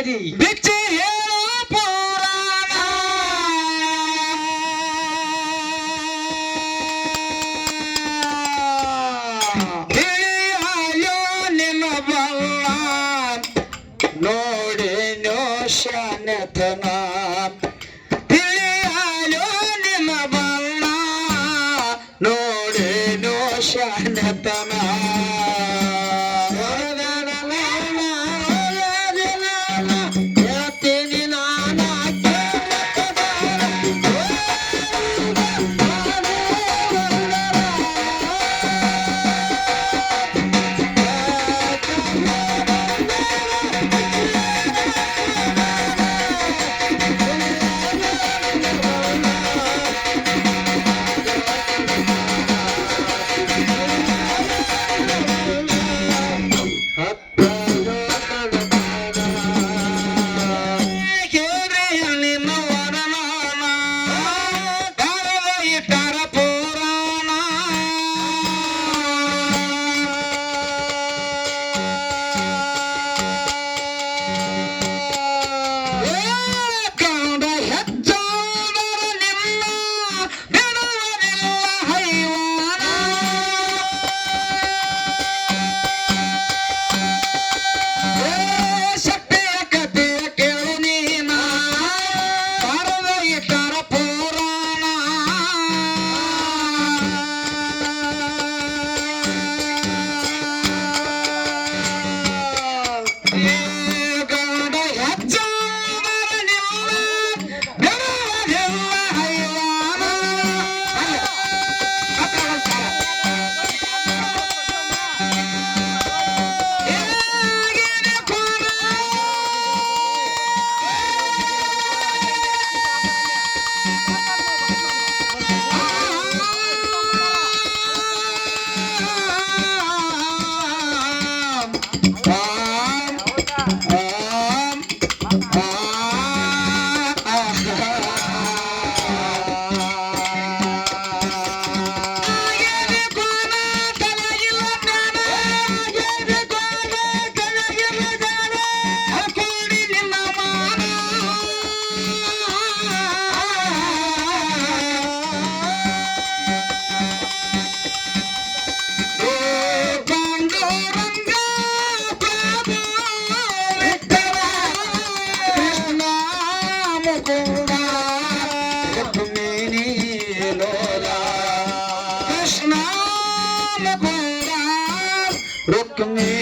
ಬಿಚ್ಚದಿ ಬಿಚ್ಚಿ ಹೇಳು ಪುರಾಣ. ನಿನ್ನ ಬಲ್ಲ ನೋಡಿ no Yeah. Look at me.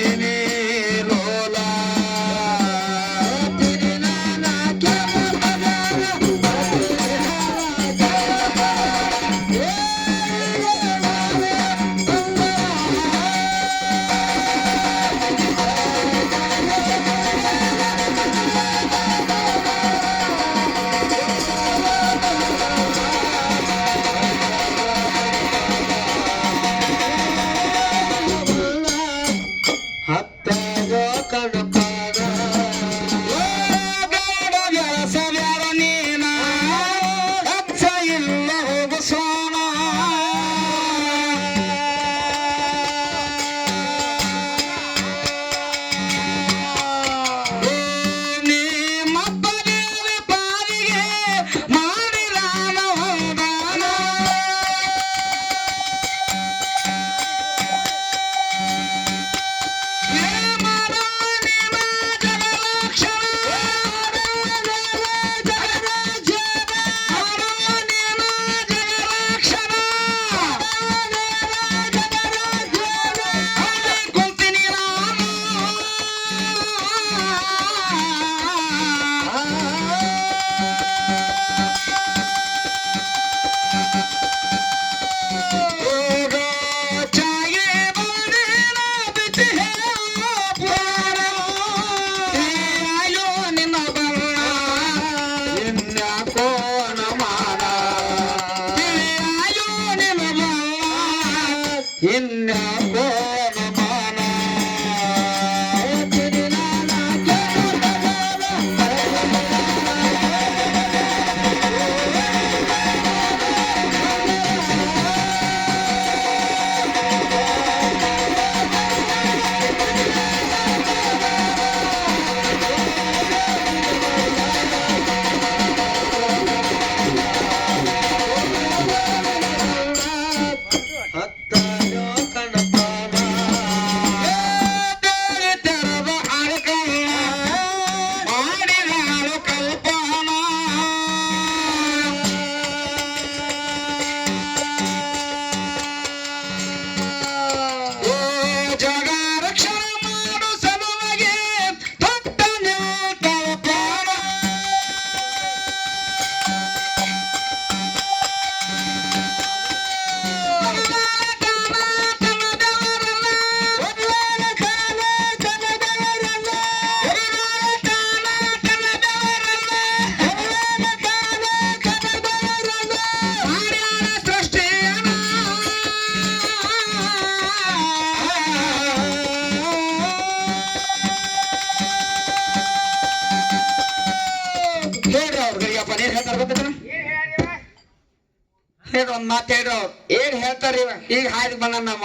ಒಂದ್ ಮಾತು ಹೇಳ್ರಿ ಅವ್ರು ಏನ್ ಹೇಳ್ತಾರ ಇವ? ಈಗ ಹಾದಿ ಬಂದ ನಮ್ಮ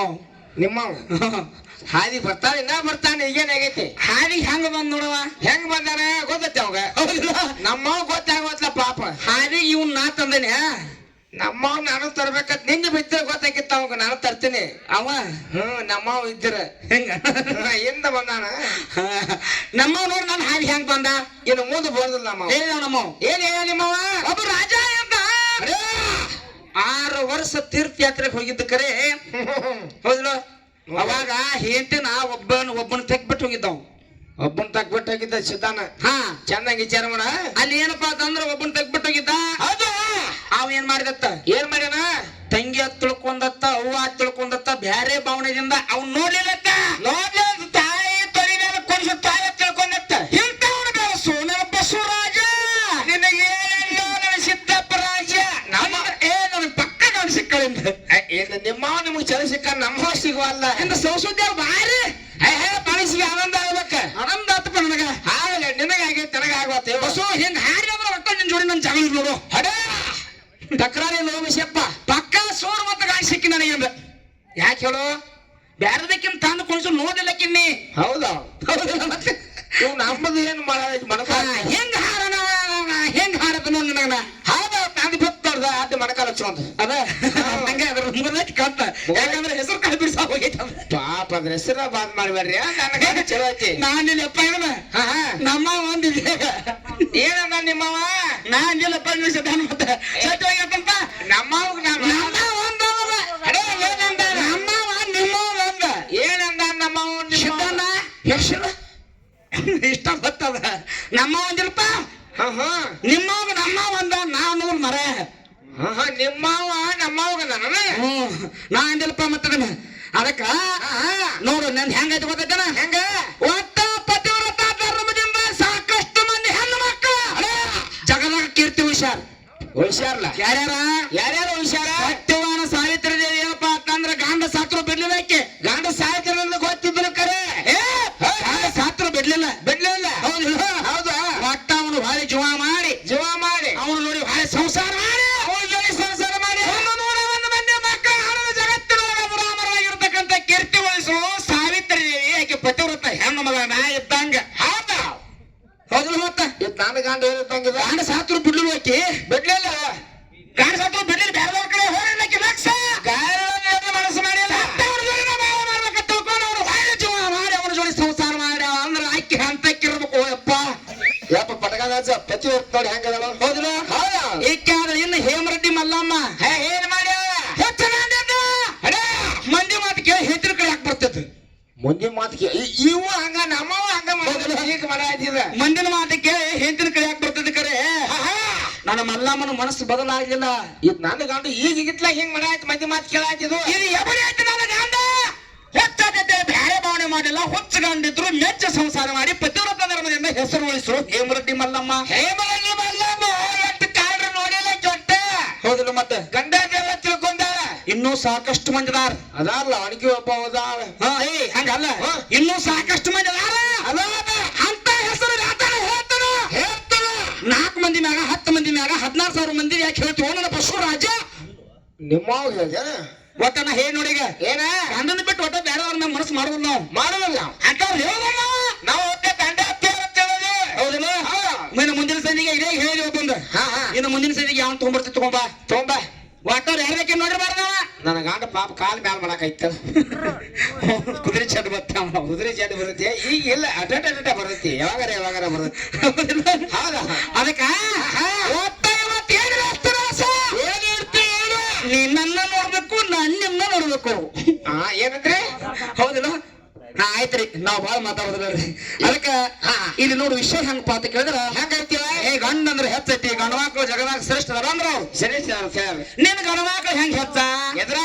ನಿಮ್ಮ ಹಾದಿ ಬರ್ತಾನೆ ನಾ ಬರ್ತಾನೆ ಈಗೇನಾಗೈತಿ ಹಾದಿಗೆ ಹೆಂಗ್ ಬಂದ್ ನೋಡವ ಹೆಂಗ್ ಬಂದಾನ? ಗೊತ್ತೈತಿ ಅವಾಗ. ಹೌದಿಲ್ಲ. ನಮ್ಮವ್ ಗೊತ್ತಾಗವತ್ಲ ಪಾಪ. ಹಾದಿಗೆ ಇವ್ನ ನಾ ತಂದನೆ? ನಮ್ಮವ್ ನಾನು ತರ್ಬೇಕಂತ ನಿಂಗೆ ಬಿದ್ದರೆ ಗೊತ್ತಾಗಿತ್ತ ಅವಾಗ ನಾನು ತರ್ತೀನಿ. ಅವ? ಹ್ಮ್ ನಮ್ಮವ್ ಇದ್ದೀರ. ಹೆಂಗ? ಎಂದ ಬಂದಾನ. ನಮ್ಮ ನೋಡಿ ನಾನು ಹಾದಿ ಹೆಂಗ್ ಬಂದ? ಇನ್ನು ಮುಂದೆ ಬರ್ದಿಲ್ಲ ನಮ್ಮ ಏನ್ ನಮ್ಮ ಏನ್ ಹೇಳ ನಿಮ್ಮವ ಒಬ್ಬ ರಾಜ ಅಂತ ಆರು ವರ್ಷ ತೀರ್ಥಯಾತ್ರೆಗೆ ಹೋಗಿದ್ದ ಕರೆ ಹೌದಲ್ಲ ಅವಾಗ ಹೆಂಡತಿನ ಒಬ್ಬನ ಒಬ್ಬನ ತೆಗ್ಬಿಟ್ಟು ಹೋಗಿದ್ದವ್. ಒಬ್ಬನ್ ತಗ್ಬಿಟ್ಟಾಗಿದ್ದ ಸಿದ್ಧಾನ ಹಾ. ಚೆನ್ನಾಗಿ ವಿಚಾರ ಮಾಡ ಅಲ್ಲಿ ಏನಪ್ಪಾ ಅಂತಂದ್ರ ಒಬ್ಬನ ತೆಗ್ಬಿಟ್ಟು ಹೋಗಿದ್ದ. ಹೌದು. ಅವ ಏನ್ ಮಾಡಿದತ್ತ? ಏನ್ ಮಾಡ್ಯಾನ? ತಂಗಿ ತಿಳ್ಕೊಂಡತ್ತ ಅವ್ವ ತಿಳ್ಕೊಂಡತ್ತ ಬ್ಯಾರೆ ಭಾವನೆದಿಂದ ಅವ್ನ ನೋಡ್ಲಿಲ್ಲತ್ತ. ನೋಡ್ಲಿ ಏನು ನಿಮ್ಗೆ ಚಲ ಸಿಕ್ಕ ನಮ್ಮ ಸಿಗುವಲ್ಲ ಇಂದ ಸೌಸುದ್ಯ ಬಾರಿ. ಮನಸ್ಸಿಗೆ ಆನಂದ ಆಗ್ಬೇಕ. ಆನಂದ ಆತಪ್ಪ ನನಗ. ಆಗಲ್ಲ ನಿನಗಾಗೈತೆ ನನಗಾಗತ್ತೆ ಹೊಸು ಹಿಂಗ್ ಹಾರಿ ಅಂದ್ರೆ ಒಟ್ಟ ನಿನ್ ಜೋಡಿ ನನ್ ಜಗಳ ನೋಡು. ಹಡೇ! ತಕರಾರಿ ಲೋಮಿಸಪ್ಪ ಪಕ್ಕ ಸೋರ್ ಮತ್ತ ಗಾಳಿ ಸಿಕ್ಕಿ ನನಗೆ ಯಾಕೆ ಹೇಳು? ಬ್ಯಾರದಕ್ಕಿಂತ ತಂದು ಕುಣಿಸು ನೋಡಿಲ್ಲಕ್ಕಿನ್ನಿ ಹೌದಾ? ಹೌದಿಲ್ಲ ಮತ್ತೆ. ಇವ್ ನಮ್ಮದು ಏನು ಮಾಡ ಮನಕ ಹಾ, ಹೆಂಗ್ ಹಾರನ ಹೆಂಗ್ ಹಾರತ ನೋಡಿ ನನಗನ. ಹಚ್ಕೊಂಡ್ ಅದ ಹಂಗೆ ಅದ್ರ ಮೂರನೇ ಕಟ್ಟ ಯಾಕಂದ್ರೆ ಹೆಸರು ಕಾಳು ಬಿಡ್ಸಾ ಹೋಗೈತೆ ಅದು. ಪಾಪ ಅದ್ರ ಹೆಸರ ಬಾದ್ ಮಾಡ್ಬೇಡ್ರಿ. ನನಗೆ ಚಲೋ ಐತಿ. ನಾನ್ ನಿಲ್ಲಪ್ಪ ಇವನ ನಮ್ಮ ಒಂದಿದೆ. ಏನಂದ ನಿಮ್ಮವ? ನಾನ್ ನಿಲ್ಲಪ್ಪ ನಿಲ್ಸಿದ್ದಾನ ಮತ್ತೆ ಸತ್ಯ ನಮ್ಮವ್ ನಮ್ಮ ನಮ್ಮ ಒಂದವಲ್ಲ ಅಡೇ ಏನಂದ ನಮ್ಮವ ನಿಮ್ಮ ಒಂದ ಏನಂದ ನಮ್ಮವ್ ಸಿದ್ಧಾನ ಹೆಸರು ಇಷ್ಟ ಬರ್ತದ ನಮ್ಮ ಒಂದಿಲ್ಲಪ್ಪ ಹಾ ಹಾ ನಿಮ್ಮವಾಗ ನಮ್ಮ ಒಂದ ನಾನು ಮರ ಹಾ ಹಾ ನಿಮ್ಮವ ನಮ್ಮವ್ಗ ನನ್ನ ಹ್ಮ್ ನಾ ಅಂದಿಲ್ಲಪ್ಪ ಮತ್ತೆ ಅದಕ್ಕ ನೋಡು ನನ್ ಹೆಂಗೈತೆ ಗೊತ್ತೈತನ ಹೆಂಗ ಒಟ್ಟ ಪಟಕಾದ ಪತಿ ನೋಡಿ ಹೆಂಗದವ ಹೌದಿಲ್ಲ? ಆದ್ರೆ ಇನ್ನು ಹೇಮರೆಡ್ಡಿ ಮಲ್ಲಮ್ಮ. ಹೇ ಏನ್ ಹೆಚ್ಚು ಮಂದಿ ಮಾತು ಕೇಳಿ ಹೆದ್ರ ಕಡೆ ಯಾಕೆ ಬರ್ತೈತೆ ಮುಂದಿನ ಕೇಳಿ ಇವು ಹಂಗ ನಮ್ಮವ ಹಂಗ ಮಾಡಾಯ್ತಿದ ಮಂದಿನ ಮಾತು ಕೇಳಿ ಹೆಂತಿನ ಕಡೆ ಯಾಕೆ ಬರ್ತೈತೆ ಕರೆ. ನನ್ನ ಮಲ್ಲಮ್ಮನ ಮನಸ್ಸು ಬದಲಾಗಿಲ್ಲ ಇದು ನನ್ನ ಗಂಡ ಈಗ ಇತ್ಲ ಹಿಂಗ್ ಮಾಡಾಯ್ತು ಮಂದಿ ಮಾತು ಕೇಳಾಯ್ತಿದು ಇದು ಎಬರಿ ಆಯ್ತು ನನ್ನ ಗಂಡ. ಹೆಚ್ಚಾದತೆ ಬ್ಯಾರೆ ಭಾವನೆ ಮಾಡಿಲ್ಲ ಹುಚ್ಚಗಂಡಿದ್ರು ಮೆಚ್ಚ ಸಂಸಾರ ಮಾಡಿ ಪತಿವ್ರತ ಧರ್ಮದಿಂದ ಹೆಸರು ಉಳಿಸು ಹೇಮರೆಡ್ಡಿ ಮಲ್ಲಮ್ಮ. ಹೇಮರೆಡ್ಡಿ ಮಲ್ಲಮ್ಮ ಎಷ್ಟು ಕಾಡ್ರು ನೋಡಿಲ್ಲ ಜೊತೆ ಹೌದಿಲ್ಲ ಮತ್ತೆ? ಗಂಡ ದೇವ ತಿಳ್ಕೊಂಡಾರ? ಇನ್ನೂ ಸಾಕಷ್ಟು ಮಂದಿ ಅದಾರ. ಅದಾರಲ್ಲ ಅವನಿಗೆ ಒಬ್ಬ ಏ ಹಂಗಲ್ಲ ಇನ್ನೂ ಸಾಕಷ್ಟು ಮಂದಿ ಅದಾರ. ಅಂತ ಹೆಸರು ಹೇಳ್ತಾರ? ಹೇಳ್ತಾರ. ನಾಲ್ಕು ಮಂದಿ ಮ್ಯಾಗ ಹತ್ತು ಮಂದಿ ಮ್ಯಾಗ ಹದಿನಾರು ಸಾವಿರ ಮಂದಿ ಯಾಕೆ ಹೇಳ್ತೀವಿ? ಪಶು ರಾಜ ನಿಮ್ಮ ಒಟ್ಟ ಹೇ ನೋಡಿಗ. ಏನ? ಗಂಡನ ಬಿಟ್ಟು ಒಟ್ಟ ಬೇರೆ ಅವ್ರ ನಮ್ಮ ಮನಸ್ಸು ಮಾಡೋದಿಲ್ಲ ನಾವು ಮಾಡೋದಿಲ್ಲ ಅಂತವ್ರು ಹೇಳೋದಲ್ಲ. ನಾವು ಒಟ್ಟೆ ಗಂಡ ಹೌದಲ್ಲ? ಅಂತ? ಇನ್ನು ಮುಂದಿನ ಸಂಜೆಗೆ ಇದೇ ಹೇಳಿ ಒಬ್ಬಂದು ಇನ್ನು ಮುಂದಿನ ಸಂಜೆಗೆ ಯಾವ ತಗೊಂಡ್ಬರ್ತಿ ತಗೊಂಬ ತಗೊಂಬ ಒಟ್ಟವ್ರು ಯಾರಕ್ಕೆ ನೋಡಿರ್ಬಾರ್ದ ನನ್ನ ಗಂಡ ಪಾಪ ಕಾಲ್ ಮ್ಯಾಲ ಮಾಡಾಕೈತ. ಕುದುರೆ ಚಡ್ ಬರ್ತಾವ ಕುದುರೆ ಚಡ್ ಬರುತ್ತೆ. ಈಗ ಇಲ್ಲ ಅಡ್ಡ ಅಡ್ಡ ಬರುತ್ತೆ. ಯಾವಾಗಾರ ಯಾವಾಗಾರ ಬರುತ್ತೆ. ಹೌದಾ? ಅದಕ್ಕ? ನೋಡ್ಬೇಕು ಹಾ ಏನಂದ್ರೆ? ಹೌದಿಲ್ಲ? ಹಾ ಆಯ್ತ್ರಿ ನಾವ್ ಬಾಳ ಮಾತಾಡೋದಿಲ್ಲ ಅದಕ್ಕ ಇಲ್ಲಿ ನೋಡು ವಿಷಯ ಹೆಂಗಪ್ಪ ಅಂತ ಕೇಳಿದ್ರ? ಹೆಂಗೈತಿ ಏ ಗಂಡ ಅಂದ್ರೆ ಹೆಚ್ಚೈತಿ ಗಂಡ ಮಕ್ಳು ಜಗದಾಗ ಶ್ರೇಷ್ಠ ಅದ್ರ ಅಂದ್ರ ಅವ್ರು. ಸರಿ ನಿನ್ ಗಂಡ ಮಕ್ಳು ಹೆಂಗ್ ಹೆಚ್ಚ? ಎದುರಾಗ